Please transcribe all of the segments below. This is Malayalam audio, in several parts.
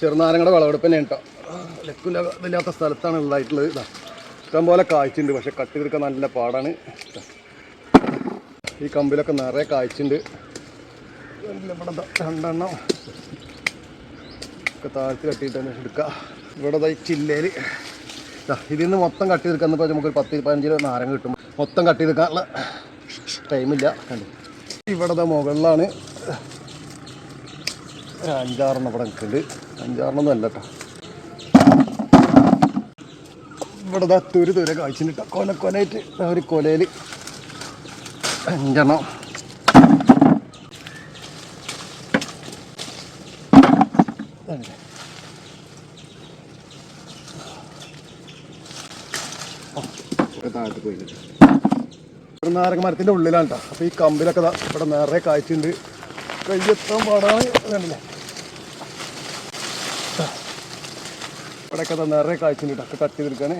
ചെറുനാരങ്ങയുടെ വിളവെടുപ്പ് തന്നെ കേട്ടോ. ലക്കില്ല ഇല്ലാത്ത സ്ഥലത്താണ് ഉള്ളതായിട്ടുള്ളത് ഇതാ. ഇഷ്ടംപോലെ കായ്ച്ചുണ്ട് പക്ഷെ കട്ട് തീർക്കാൻ നല്ല പാടാണ്. ഈ കമ്പിലൊക്കെ നിറയെ കായ്ച്ചുണ്ട്. ഇവിടെ രണ്ടെണ്ണം. ഒക്കെ താഴ്ത്തി കട്ടിയിട്ട് തന്നെ എടുക്കുക ഇവിടെ ഈ ചില്ലയിൽ ഇതിൽ നിന്ന് മൊത്തം കട്ട് തീർക്കാൻ ഇപ്പോൾ നമുക്കൊരു പത്ത് പതിനഞ്ച് നാരങ്ങ കിട്ടും. മൊത്തം കട്ട് തീർക്കാനുള്ള ടൈമില്ല കണ്ടു? ഇവിടെ മുകളിലാണ് അഞ്ചാറെണ്ണം ഇവിടെ നിൽക്കുന്നുണ്ട്. അഞ്ചാറെണ്ണം അല്ല കേട്ടോ ഇവിടെ തുരു തുര കാഴ്ചിട്ട് കൊല കൊലയിട്ട് ഒരു കൊലയിൽ അഞ്ചെണ്ണം. താഴത്ത് മരത്തിന്റെ ഉള്ളിലാണ് കേട്ടോ അപ്പോൾ ഈ കമ്പിലൊക്കെ ഇവിടെ നേരെ കാഴ്ചയുണ്ട്. കയ്യെത്താൻ പാടാണ്. ഇതുണ്ടല്ലേ ഇവിടെയൊക്കെ നിറയെ കാഴ്ചയുണ്ട് ഒക്കെ കട്ട് ചെയ്തെടുക്കാനേ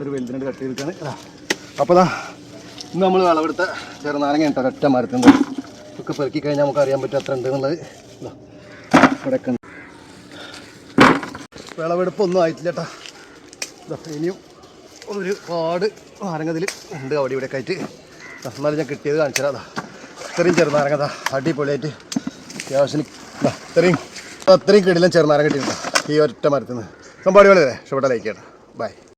ഒരു വലുതിനായിട്ട് കട്ട് ചെയ്തെടുക്കാണ് അപ്പോൾ ദാ. ഇന്ന് നമ്മൾ വിളവെടുത്ത ചെറുനാരങ്ങ കേട്ടോ ഒറ്റ മരത്തിന്റെ ഒക്കെ പെറുക്കി കഴിഞ്ഞാൽ നമുക്ക് അറിയാൻ പറ്റും അത്ര ഉണ്ടെന്നുള്ളത് ഇവിടെയൊക്കെ. വിളവെടുപ്പൊന്നും ആയിട്ടില്ല കേട്ടോ ഇനിയും ഒരു പാട് നാരങ്ങതിൽ ഉണ്ട് അവിടെ ഇവിടെ ആയിട്ട്. എന്നാലും ഞാൻ കിട്ടിയത് കാണിച്ചു തരാം ഇത്രയും ചെറുനാരങ്ങ അടിപൊളിയായിട്ട് അത്യാവശ്യം ഇതാ ഇത്രയും അത്രയും കിടിലും ചെറുനാരങ്ങ കിട്ടിയിട്ടുണ്ട് ഈ ഒറ്റ മരത്തിൽ നിന്ന് സംഭവം അടിപൊളിയല്ലേ? ഇഷ്ടപ്പെട്ട ലൈക്ക് കേട്ടോ ബൈ